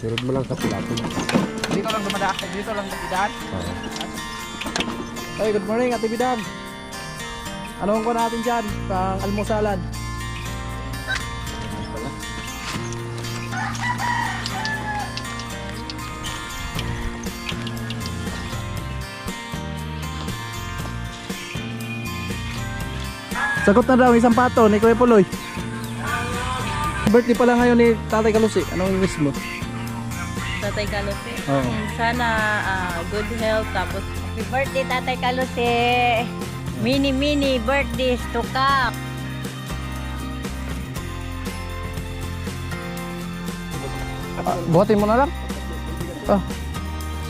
Sunod mo lang sa pulapo. Dito lang dumadaan. Dito lang dumadaan. Oo. Hey, good morning, Ate Bidang. Anong ko natin dyan? Pang almusalan. Sagot na daw isang pato ni Kuya Puloy. Birthday pala ngayon ni Tatay Kalusi. Anong wish mo? Tatay Kalose. Oo. Sana ah, good health tapos happy birthday Tatay Kalose. Mini mini birthdays to come. Ah, buhatin mo na lang. Ah.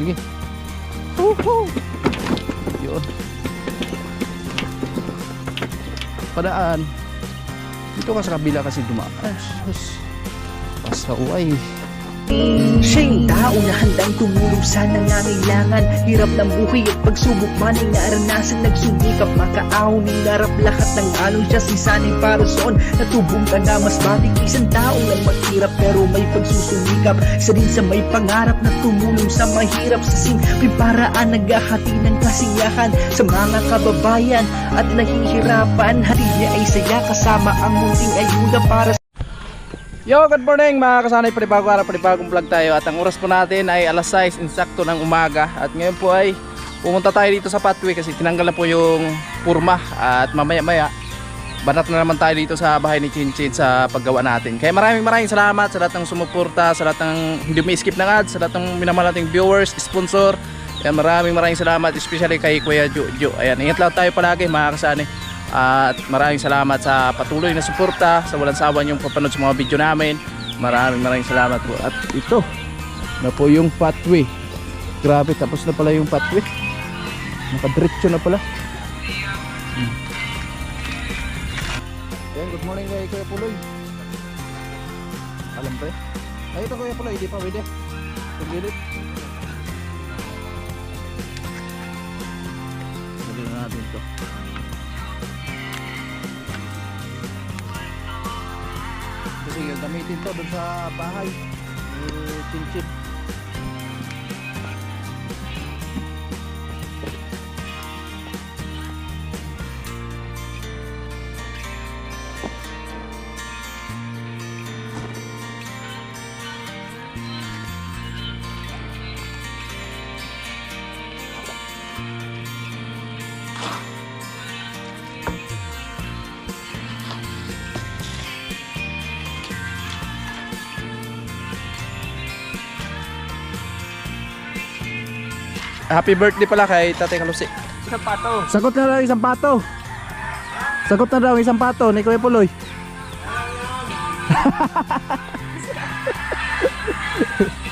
Sige. Woohoo! Yun. Padaan. Dito ka sa kabila kasi dumaan. Ay, sus. Pasaway. Siya'y tao na handang tumulong sa nangangailangan. Hirap ng buhay at pagsubok man ay naranasan. Nagsumikap makaaw ninarap lahat ng alon. Siya Si sanay para natubong ka na mas matik Isang tao lang maghirap pero may pagsusumikap. Isa din sa may pangarap na tumulong sa mahirap Sa simpleng paraan naghahati ng kasiyahan Sa mga kababayan at nahihirapan. Hatid niya ay saya kasama ang munting ayuda para Yo, good morning mga kasanay. Panibagong araw, panibagong vlog tayo. At ang oras po natin ay alas 6 insakto ng umaga. At ngayon po ay pumunta tayo dito sa pathway kasi tinanggal na po yung purma. At mamaya maya banat na naman tayo dito sa bahay ni Chinchin sa paggawa natin. Kaya maraming maraming salamat sa lahat ng sumuporta, sa lahat ng hindi umi-skip ng ads Sa lahat ng minamahal nating viewers, sponsor. Kaya maraming maraming salamat especially kay Kuya Jojo. Ayan, ingat lang tayo palagi mga kasanay at maraming salamat sa patuloy na suporta, sa walang sawa niyong papanood sa mga video namin. Maraming maraming salamat po. At ito na po yung pathway. Grabe, tapos na pala yung pathway. Nakadiretso na pala. Hmm. Ayan, good morning kay Kuya Puloy. Alam pre? Ay, ito Kuya Puloy, hindi pa pwede. Pagilid. Gamitin to doon sa bahay. Eh, chinchip. Happy birthday pala kay Tatay Kalusi. Isang pato Sagot na daw isang pato. Sagot na daw isang pato ni Kuya Puloy.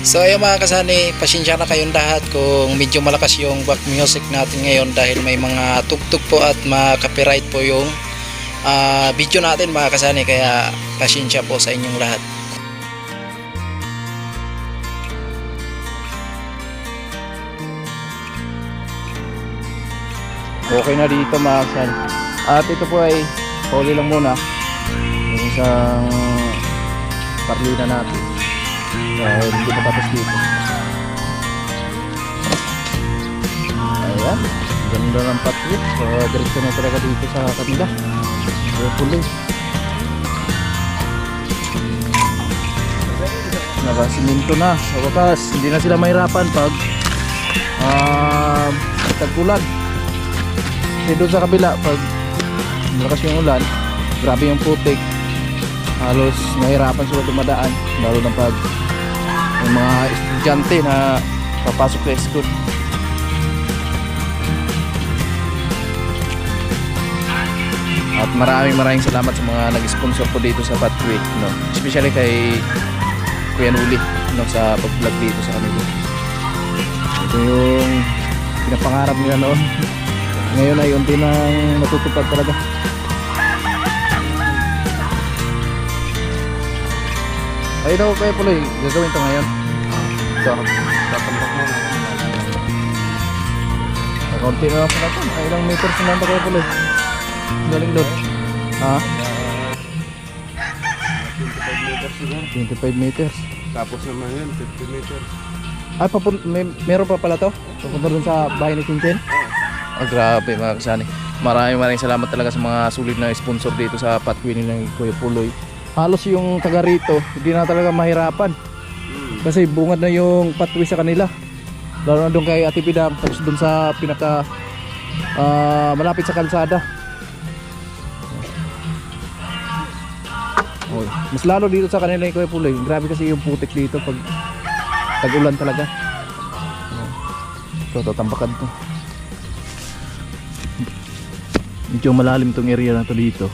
So ayun mga kasani, pasensya na kayong lahat kung medyo malakas yung back music natin ngayon dahil may mga tugtog po at mga copyright po yung ah, video natin mga kasani kaya pasensya po sa inyong lahat. Okay na dito mga kasan. At ito po ay huli lang muna. Yung isang parlina natin. Dahil hindi pa tapos dito. Ayan. Ganda ng patwit. So, diretso na talaga dito sa kanila. Puli. Nakasiminto na. Sa wakas, hindi na sila mahirapan pag um, tagpulan. Kasi doon sa kabila, pag malakas yung ulan, grabe yung putik. Halos nahirapan sila dumadaan. Lalo na pag yung mga estudyante na papasok sa school. At maraming maraming salamat sa mga nag-sponsor po dito sa Pathway. No? Especially kay Kuya Nuli no? sa pag-vlog dito sa kanila. Ito yung pinapangarap nila noon. Ngayon ay unti nang natutupad talaga. Ay daw kaya pala eh, gagawin to ngayon. Ito, tatambak mo. Kaunti na lang pala ito. Ay ilang meters na lang ito kaya pala eh. Galing doon. Ha? 25 meters siguro. 25 meters. Tapos naman yun, 50 meters. Ay, papun may, meron pa pala to? Papunta dun sa bahay ni Chinchin? Oh, grabe mga kasani. Maraming maraming salamat talaga sa mga sulit na sponsor dito sa Patwin ng Kuya Puloy. Halos yung taga rito, hindi na talaga mahirapan. Kasi bungad na yung patwi sa kanila. Lalo na doon kay Ate Pidam, tapos doon sa pinaka ah, malapit sa kalsada. Oh, mas lalo dito sa kanila yung Kuya Puloy. Grabe kasi yung putik dito pag tag-ulan talaga. Ito, ito, tambakan to. Medyo malalim tong area na to dito.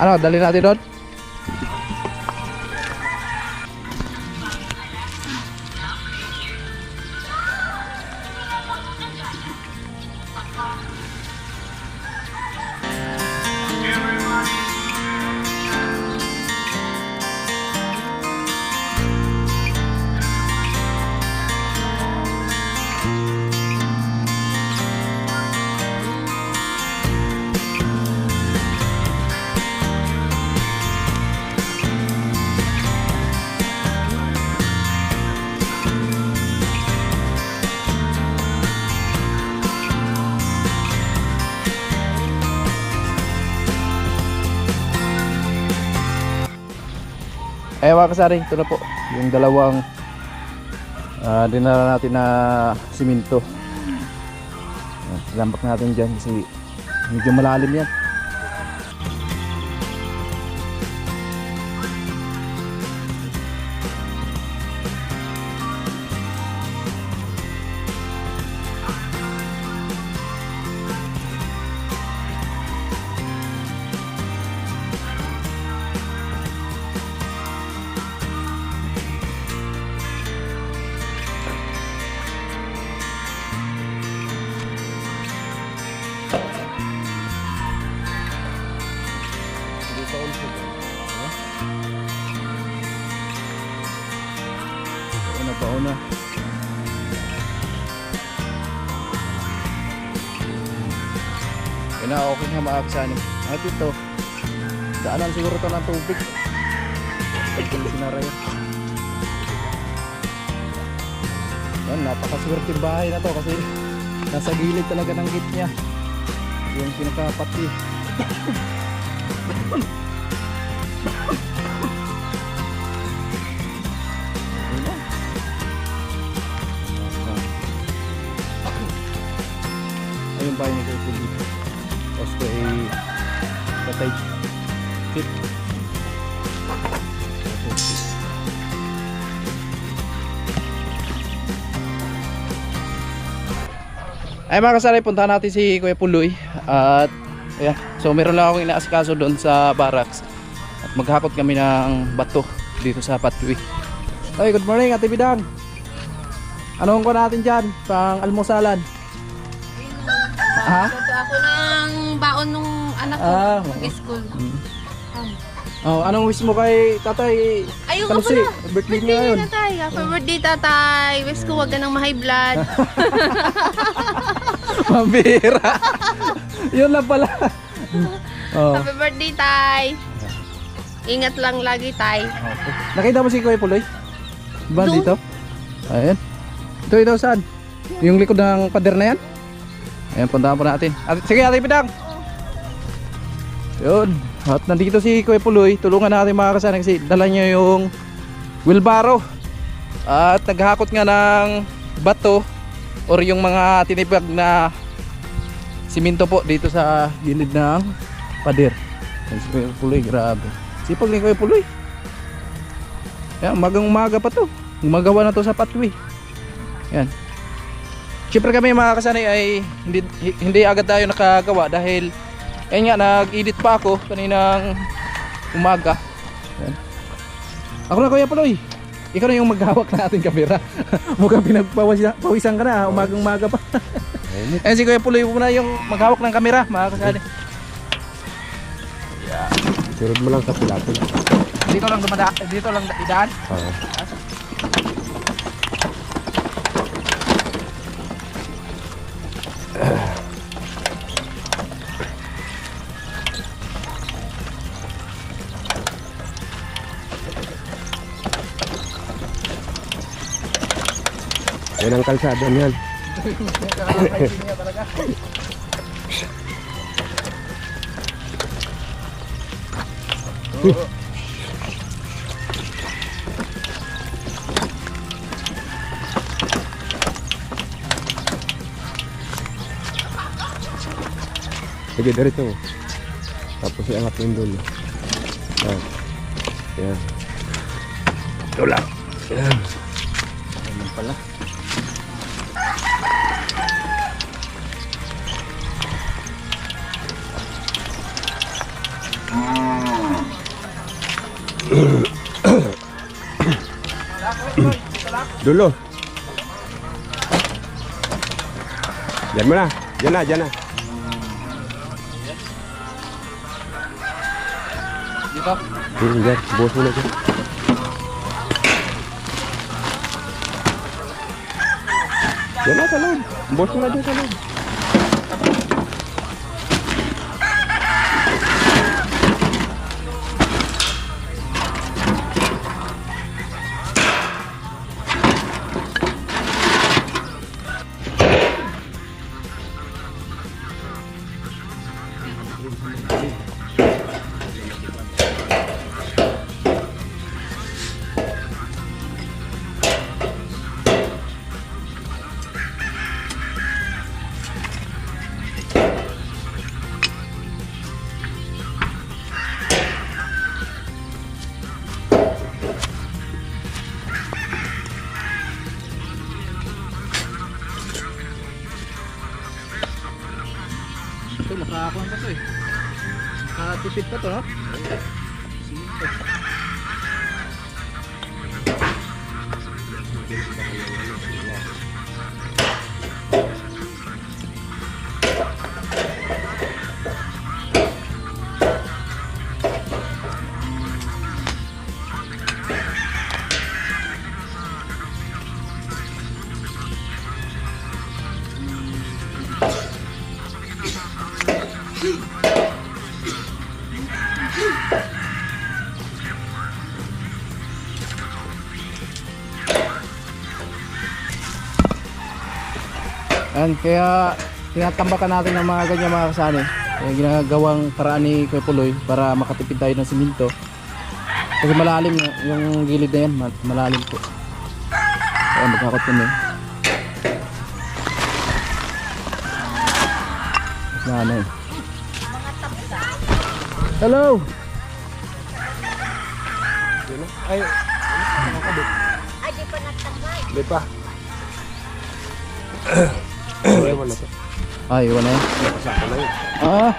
Ano, dali natin doon? Mga kasari, ito na po yung dalawang ah, dinala natin na siminto. Lambak natin dyan kasi medyo malalim yan. Na, okay na mga kasani. At ito, daanan siguro to ng tubig. Ito yung sinara yun. Yan, napakaswerte bahay na to kasi nasa gilid talaga ng gate niya. Yung pinakapati. Ay mga kasaray, puntahan natin si Kuya Puloy at ayan, so meron lang akong inaasikaso doon sa barracks at maghakot kami ng bato dito sa Patwi. Ay, good morning Ate Bidang. Anong ko natin dyan? Pang almusalan. Ha? Ito ako ng baon nung anak ko Ah, mag-school. Oh, anong wish mo kay tatay? Ayun nga si pala. birthday niya ngayon? Happy birthday, tatay. Wish ko wag ka nang ma-high blood. Mambira. Yun lang pala. oh. Happy birthday, tay. Ingat lang lagi, tay. Okay. Nakita mo si Kuya Puloy? Ba Doon. dito? Ayan. Ito ito saan? Yung likod ng pader na yan? Ayan, puntahan po natin. At, sige, Ate Pidang. Yun. At nandito si Kuya Puloy. Tulungan natin mga kasana kasi dala niya yung wheelbarrow. At naghakot nga ng bato or yung mga tinipag na siminto po dito sa gilid ng pader. Si Kuya Puloy, grabe. Sipag ni Kuya Puloy. Yan, umagang umaga pa to. Gumagawa na to sa patwi. Yan. Siyempre kami mga kasanay ay hindi, hindi agad tayo nakagawa dahil Ayun nga, nag-edit pa ako kaninang umaga. Ayan. Ako na Kuya Puloy. Ikaw na yung maghawak na ating kamera. Mukhang pinagpawisan ka na, umagang-umaga pa. Ayan si Kuya Puloy muna yung maghawak ng kamera, mga kasali. Sunod mo lang sa pilato. Dito lang dumada, dito lang idaan. Oo. Yan ang kalsada niyan. Sige, dito. Tapos iangat mo doon. Ah. Yan. Ito lang. Yan. Ganun pala. Dulo. Diyan mo na. Diyan na, diyan na. Dito. Hmm, diyan. Buhos mo na dyan. Diyan na sa loob. Buhos mo na dyan. To, no? Yan, kaya tinatambakan natin ng mga ganyan mga kasani. Kaya ginagawang paraan ni Kuya Puloy para makatipid tayo ng siminto. Kasi malalim yung, yung gilid na yan, ma- malalim po. Kaya magkakot kami. Mas na ano eh. Hello! Ay, Ay, di pa nagtangay. di pa. Ay, wala to. Ah, iwan na yan. Nakasaka na yun. Ah!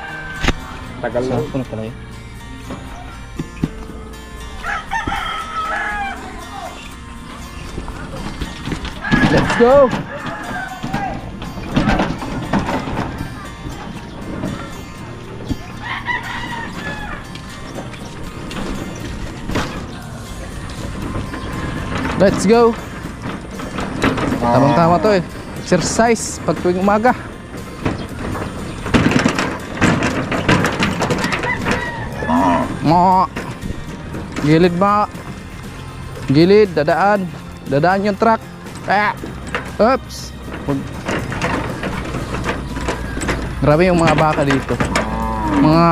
Tagal na. Saan na pala yun? Let's go! Let's go! Tamang tama to eh. Exercise pag tuwing umaga. Mo. Gilid ba? Gilid, dadaan. Dadaan yung truck. Kaya. Oops. Grabe yung mga baka dito. Mga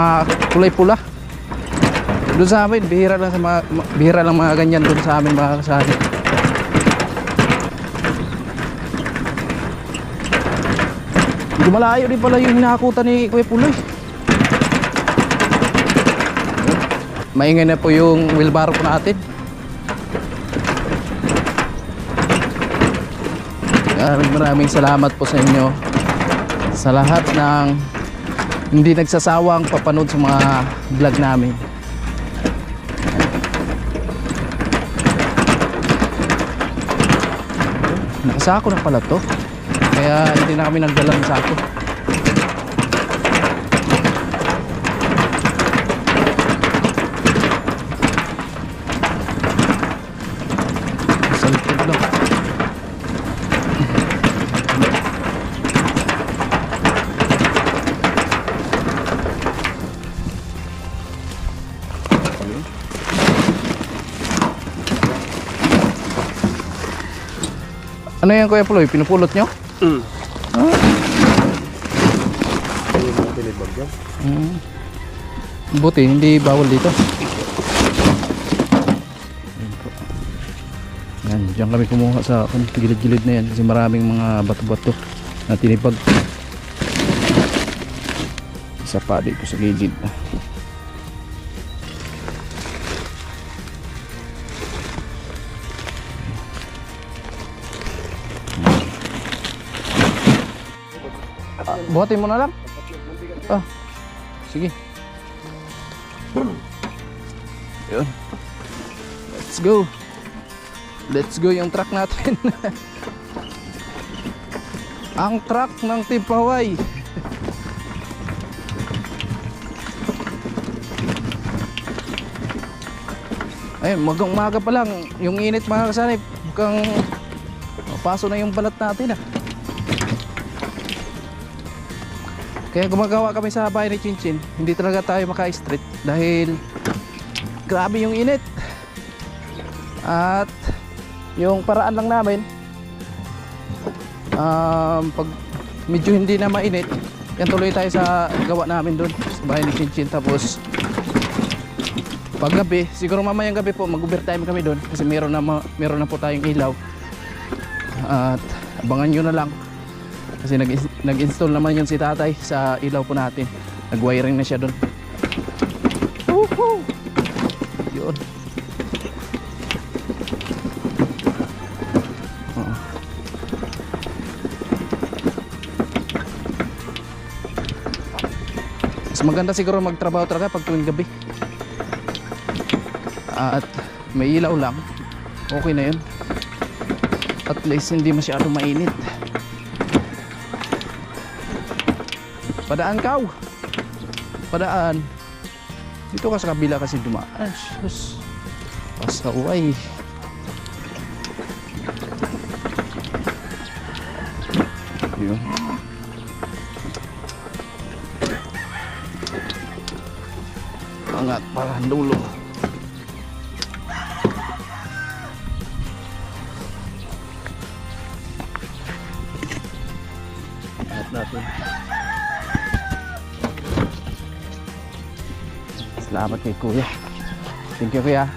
kulay pula. Doon sa amin, bihira lang sa mga, bihira lang mga ganyan doon sa amin mga kasali. Hindi malayo din pala yung hinakutan ni Kuya Puloy. Maingay na po yung wheelbarrow po natin. Maraming maraming salamat po sa inyo sa lahat ng hindi nagsasawang papanood sa mga vlog namin. Nakasako na pala to. Kaya hindi na kami nagdala sako. Sa likod. Ano yan Kuya Puloy? Pinupulot nyo? Mm. Yan. Mm. Buti, hindi bawal dito. Yan, diyan kami kumuha sa gilid-gilid na yan kasi maraming mga bato-bato na tinipag. Isa pa dito sa gilid. Buhatin mo na lang. Ah, sige. Yun. Let's go. Let's go yung truck natin. Ang truck ng Hawaii. Ay, magang umaga pa lang. Yung init mga kasanay. Mukhang paso na yung balat natin ah. Kaya gumagawa kami sa bahay ni Chinchin. Hindi talaga tayo maka-street dahil grabe yung init. At yung paraan lang namin um, pag medyo hindi na mainit, yan tuloy tayo sa gawa namin doon sa bahay ni Chinchin. Tapos pag gabi, siguro mamayang gabi po mag-overtime kami doon kasi meron na, meron na po tayong ilaw. At abangan nyo na lang kasi nag nag-install naman yun si tatay sa ilaw po natin. Nag-wiring na siya doon. Woohoo! Yun. Mas maganda siguro magtrabaho talaga pag tuwing gabi. At may ilaw lang. Okay na yun. At least hindi masyadong mainit. Padaan kaw. Padaan. Dito ka sa kabila kasi dumaan. Sus. Basta uway. Yun. Angat para dulo. Salamat kay Kuya. Thank you Kuya.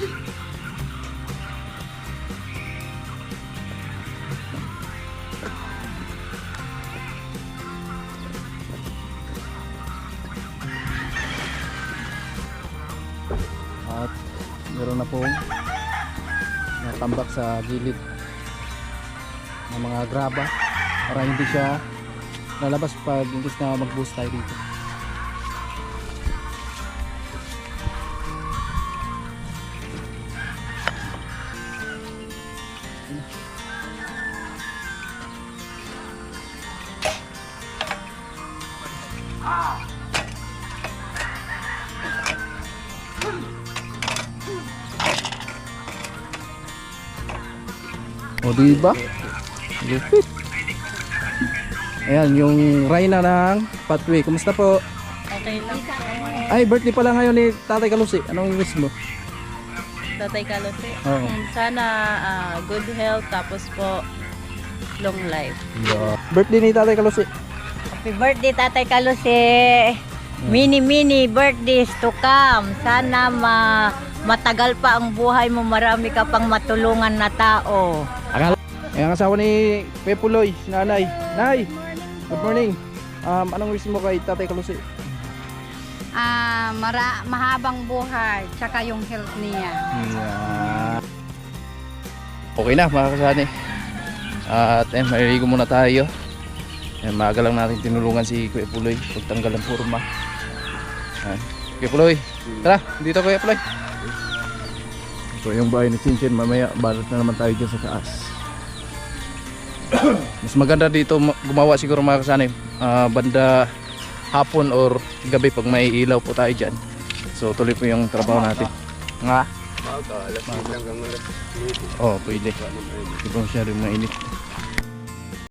At meron na pong natambak sa gilid ng mga graba para hindi siya lalabas pag imbis na mag-boost tayo dito. O diba? Lupit. Ayan, yung Reyna ng Pathway. Kumusta po? Okay lang. Ay, birthday pala ngayon ni Tatay Kalusi. Anong wish mo? Tatay Kalose. Oo. Sana ah, good health tapos po long life. Birthday ni Tatay Kalusi. Happy birthday Tatay Kalose. Many many birthdays to come. Sana ma matagal pa ang buhay mo. Marami ka pang matulungan na tao. Ayan ang asawa ni Pepuloy, si nanay. Nay, good morning. Um, anong wish mo kay Tatay Kalusi? ah mara, mahabang buhay tsaka yung health niya. Yeah. Okay na mga kasani. At eh, maliligo muna tayo. Eh, maaga lang natin tinulungan si Kuya Puloy pagtanggal ng purma. Ayan. Kuya Puloy, tara, dito Kuya Puloy. Ito yung bahay ni Chinchin, mamaya balot na naman tayo dyan sa taas. Mas maganda dito ma- gumawa siguro mga kasani. ah, banda hapon or gabi pag may ilaw po tayo dyan. So tuloy po yung trabaho natin. Nga? Oo, oh, pwede. Di ba masyadong mainit?